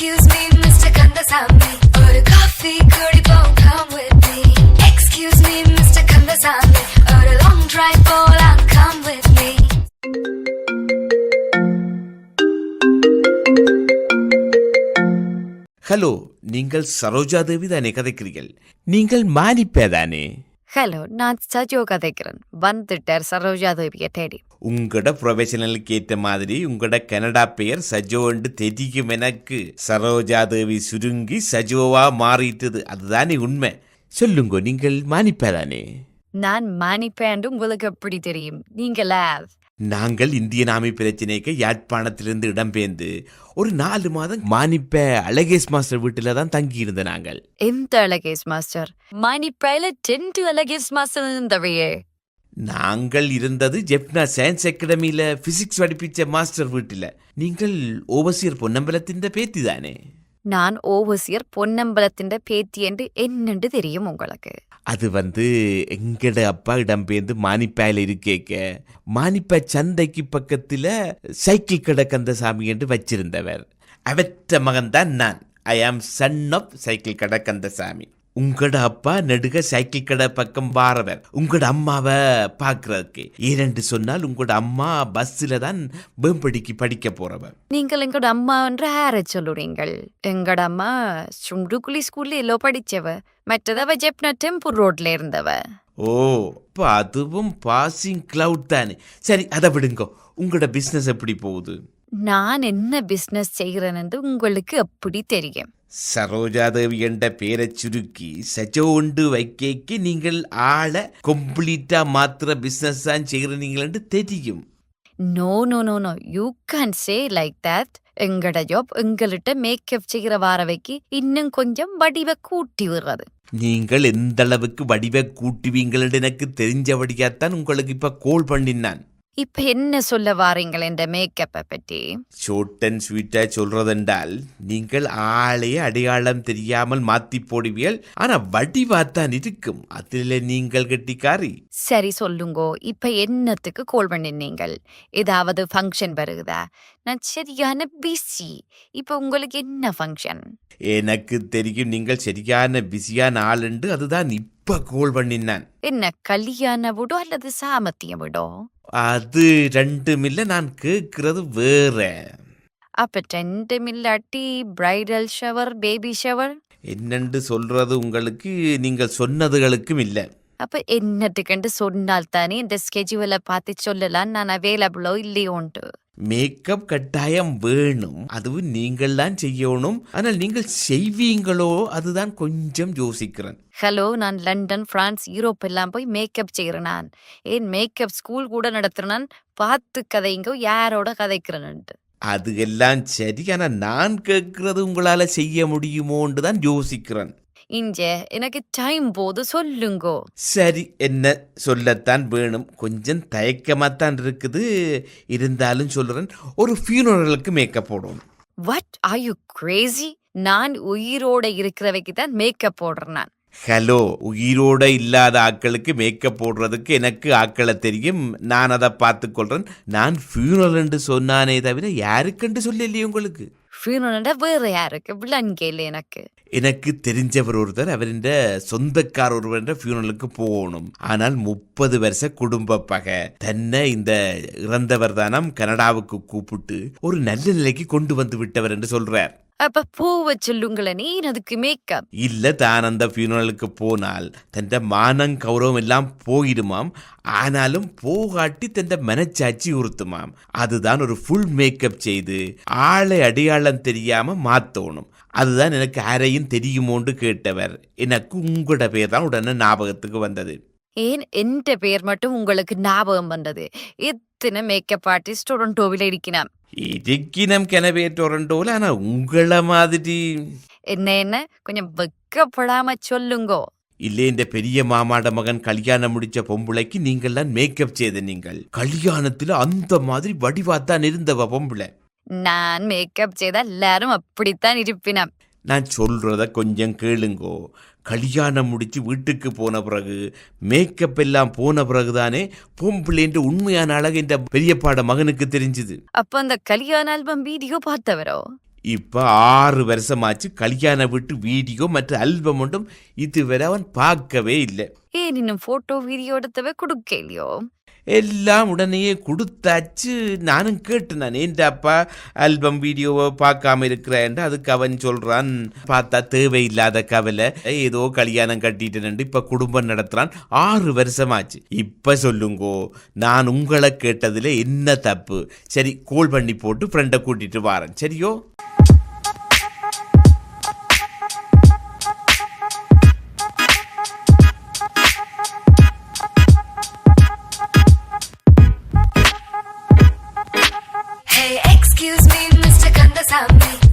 Excuse me, Mr. Kandasamy. ஒரு coffee குடிப்போம், come with me. Excuse me, Mr. Kandasamy. ஒரு long drive போலாம், come with me. Hello நீங்கள் சரோஜா தேவி தானே கதைக்கிறீர்கள் நீங்கள் மானிப்பே தானே ஹலோ நான் சஜோ கதைக்கிறேன் வந்துட்டார் சரோஜா தேவியை தேடி. உங்களோட ப்ரொஃபஷனலுக்கு ஏற்ற மாதிரி உங்களோட கனடா பெயர் சஜோன்னு தெரியும் எனக்கு. சரோஜா தேவி சுருங்கி சஜோவா மாறிட்டது. அதுதானே உண்மை. சொல்லுங்க நீங்கள் மானிப்பே தானே நான் மானிப்பேண்டு உங்களுக்கு எப்படி தெரியும்? நீங்களா? நாங்கள் இந்தியன் ஆமி பிரச்சனைக்கு யாழ்ப்பாணத்திலிருந்து இடம்பெயர்ந்து ஒரு நாலு மாதம் மானிப்ப அழகேஷ் மாஸ்டர் வீட்டில் தான் தங்கி இருந்த நாங்கள். எந்த அழகேஸ் மாஸ்டர்? மானிப்பேல டென்ட் அழகேஸ் மாஸ்டர் இருந்தவையே நாங்கள் இருந்தது ஜெப்னா சயின்ஸ் அகாடமியில பிசிக்ஸ் படிப்பிச்ச மாஸ்டர் வீட்டில். நீங்கள் ஓவசியர் பொன்னம்பலத்தின் பேத்தி தானே நான் ஓவசியர் பொன்னம்பலத்தின் பேத்தி என்று என்னென்று தெரியும் உங்களுக்கு? அது வந்து எங்கட அப்பா இடம்பெயர்ந்து மானிப்பாயில் இருக்கேக்க. மானிப்பா சந்தைக்கு பக்கத்தில் சைக்கிள் கடை கந்தசாமி என்று வச்சிருந்தவர். அவற்ற மகன்தான் நான். ஐ ஆம் சன் ஆஃப் சைக்கிள் கடை கந்தசாமி. உங்களோட அப்பா நெடுக சைக்கிள் கடை பக்கம் வாரவர். உங்களோட அம்மாவை பார்க்கறதுக்கு ஏனென்று சொன்னால் உங்களோட அம்மா பஸ்ஸில் தான் வேம்படிக்கு படிக்க போறவர். நீங்கள் எங்கட அம்மா என்று யாரை சொல்லுறீங்கள். எங்கட அம்மா சுண்டுக்குழி ஸ்கூல்ல எல்லோ படிச்சவ. மற்றதவ ஜெப்னா டெம்பூர் ரோட்ல இருந்தவ. ஓ இப்போ அதுவும் பாசிங் கிளவுட் தானே. சரி அதை விடுங்க. உங்களோட பிஸ்னஸ் எப்படி போகுது? நான் என்ன பிசினஸ் செய்கிறேன்னு உங்களுக்கு எப்படி தெரியும்? சரோஜாதேவி என்ற பேரை சுருக்கி சஜோண்டு வைக்கேக்கு நீங்கள் ஆளை கம்ப்ளீட்டா மாத்திர பிசினஸ் தான் செய்கிறீங்களு தெரியும். No no no no you can say like that எங்கட ஜாப் எங்கள்கிட்ட மேக்கப் செய்கிற வாரவைக்கு இன்னும் கொஞ்சம் வடிவ கூட்டி விடுறது. நீங்கள் எந்த அளவுக்கு வடிவை கூட்டுவீங்கள் எனக்கு தெரிஞ்சபடியாத்தான் உங்களுக்கு இப்ப கோல் பண்ணினான். இப்ப என்ன சொல்ல வாரீங்கள் இந்த மேக்கப்பை பற்றி ஷோர்ட் அண்ட் ஸ்வீட்டா சொல்றதென்றால் நீங்கள் ஆளையே அடையாளம் தெரியாமல் மாத்தி போடுவியல் ஆனா வடிவாத்தான் இருக்கும். அதுல நீங்கள் கெட்டிக்காரி. சரி சொல்லுங்கோ. இப்ப என்னத்துக்கு கோல் பண்ணினீங்கள்? ஏதாவது ஃபங்க்ஷன் வருகுதா? நான் சரியான பிஸி இப்ப உங்களுக்கு என்ன ஃபங்க்ஷன் எனக்கு தெரியும் நீங்கள் சரியான பிஸியான ஆளுண்டு அதுதான் இப்ப கோல் பண்ணினான். என்ன கல்யாண விடோ அல்லது சாமத்தியம் விடோ? அது ரெண்டுமில்ல நான் கேட்கறது வேற. அப்ப ரெண்டும் இல்லாட்டி பிரைடல் ஷவர் பேபி ஷவர் என்னென்று சொல்றது உங்களுக்கு நீங்கள் சொன்னதுகளுக்கும் இல்லை. அப்ப என்னத்துக்குண்டு சொன்னால் தானே இந்த ஸ்கெட்யூலை பார்த்து சொல்லலாம் நான் அவைலபிளோ இல்லையோன்ட்டு மேக்கப் கட்டாயம் வேணும் அதுவும் நீங்கள் தான் செய்யணும் ஆனால் நீங்கள் செய்வீங்களோ அதுதான் கொஞ்சம் யோசிக்கிறேன் ஹலோ நான் லண்டன் பிரான்ஸ் யூரோப் எல்லாம் போய் மேக்கப் செய்கிறேன் நான் ஏன் மேக்கப் ஸ்கூல் கூட நடத்துறேன் பார்த்து கதைங்க யாரோட கதைக்கிறேன்ட்டு அது எல்லாம் சரி ஆனால் நான் கேட்கறது உங்களால செய்ய முடியுமோன்னு தான் யோசிக்கிறேன் இஞ்ச எனக்கு டைம் போது சொல்லுங்கோ. சரி என்ன சொல்லத்தான் வேணும். கொஞ்சம் தயக்கமாத்தான் இருக்குது. இருந்தாலும் சொல்றேன் ஒரு ஃபியூனரலுக்கு மேக்கப் போடணும். வாட் ஆர் யூ கிரேசி நான் உயிரோட இருக்கிறவைக்கு தான் மேக்கப் போடுறேன் நான். ஹலோ உயிரோட இல்லாத ஆட்களுக்கு மேக்கப் போடுறதுக்கு எனக்கு ஆக்களை தெரியும். நான் அதை பார்த்துக்கொள்றேன். நான் ஃபியூனரல் என்று சொன்னானே தவிர யாருக்கென்று சொல்லலையே உங்களுக்கு? ஃபியூனல்டா வேற யாருக்கு? விளங்கல எனக்கு. எனக்கு தெரிஞ்சவர் ஒருத்தர் அவரின் சொந்தக்கார் ஒருவர் ஃபியூனலுக்கு போகணும். ஆனால் முப்பது வருஷ குடும்ப பகை. தன்னை இந்த இறந்தவர் தானம் கனடாவுக்கு கூப்பிட்டு ஒரு நல்ல நிலைக்கு கொண்டு வந்து விட்டவர் என்று சொல்றார். அப்ப பூவை சொல்லுங்களேன் நீ அதுக்கு மேக்கப் இல்ல தான் அந்த ஃபியூனலுக்கு போனால் தன் மானம் கௌரவம் எல்லாம் போயிடுமாம். ஆனாலும் போகாட்டி தன் மனச்சாட்சி உறுத்துமாம். அதுதான் ஒரு ஃபுல் மேக்கப் செய்து ஆளை அடையாளம் தெரியாம மாத்தோணும். அதுதான் எனக்கு யாரையும் தெரியுமோன்னு கேட்டவர். எனக்கு உங்களோட பேர் தான் உடனே ஞாபகத்துக்கு வந்தது. ஏன் எந்த பேர் மட்டும் உங்களுக்கு ஞாபகம் வந்தது? எத்தனை மேக்கப் ஆர்டிஸ்ட் டொரண்டோவில் இருக்கணும் இடிக்கினம் கெனவே டொரண்டோல ஆனா உங்கள மாதிரி. என்ன என்ன? கொஞ்சம் வெக்கப்படாம சொல்லுங்கோ. இல்ல இந்த பெரிய மாமாட மகன் கல்யாணம் முடிச்ச பொம்பளைக்கு நீங்கள்லாம் மேக்கப் செய்த நீங்கள். கல்யாணத்துல அந்த மாதிரி வடிவாத்தான் இருந்தவ பொம்பளை. நான் மேக்கப் செய்தா எல்லாரும் அப்படித்தான் இருப்பினம். நான் சொல்றத கொஞ்சம் கேளுங்கோ. கல்யாணம் முடிச்சு வீட்டுக்கு போன பிறகு மேக்கப் எல்லாம் போன பிறகுதானே பொம்பளைன்ற உண்மையான அழகு இந்த பெரியப்பாட மகனுக்கு தெரிஞ்சுது. அப்ப அந்த கல்யாண ஆல்பம் வீடியோ பார்த்தவரோ? இப்ப ஆறு வருஷமாச்சு கல்யாண வீட்டு வீடியோ மற்ற ஆல்பம் ஒன்றும் இதுவரை அவன் பார்க்கவே இல்லை. ஏன் இன்னும் போட்டோ வீடியோ எடுத்தவே கொடுக்கலையோ? எல்லாம் உடனேயே கொடுத்தாச்சு. நானும் கேட்டேன் நான் ஏன்டா அப்பா ஆல்பம் வீடியோவை பார்க்காம இருக்கிறேன் அதுக்கு அவன் சொல்கிறான் பார்த்தா தேவையில்லாத கவலை. ஏதோ கல்யாணம் கட்டிட்டேன் இப்போ குடும்பம் நடத்துறான். ஆறு வருஷமாச்சு. இப்போ சொல்லுங்கோ நான் உங்களை கேட்டதில் என்ன தப்பு? சரி கோல் பண்ணி போட்டு ஃப்ரெண்டை கூட்டிகிட்டு வாரேன். சரியோ? Hey, excuse me, Mr. Kandasamy.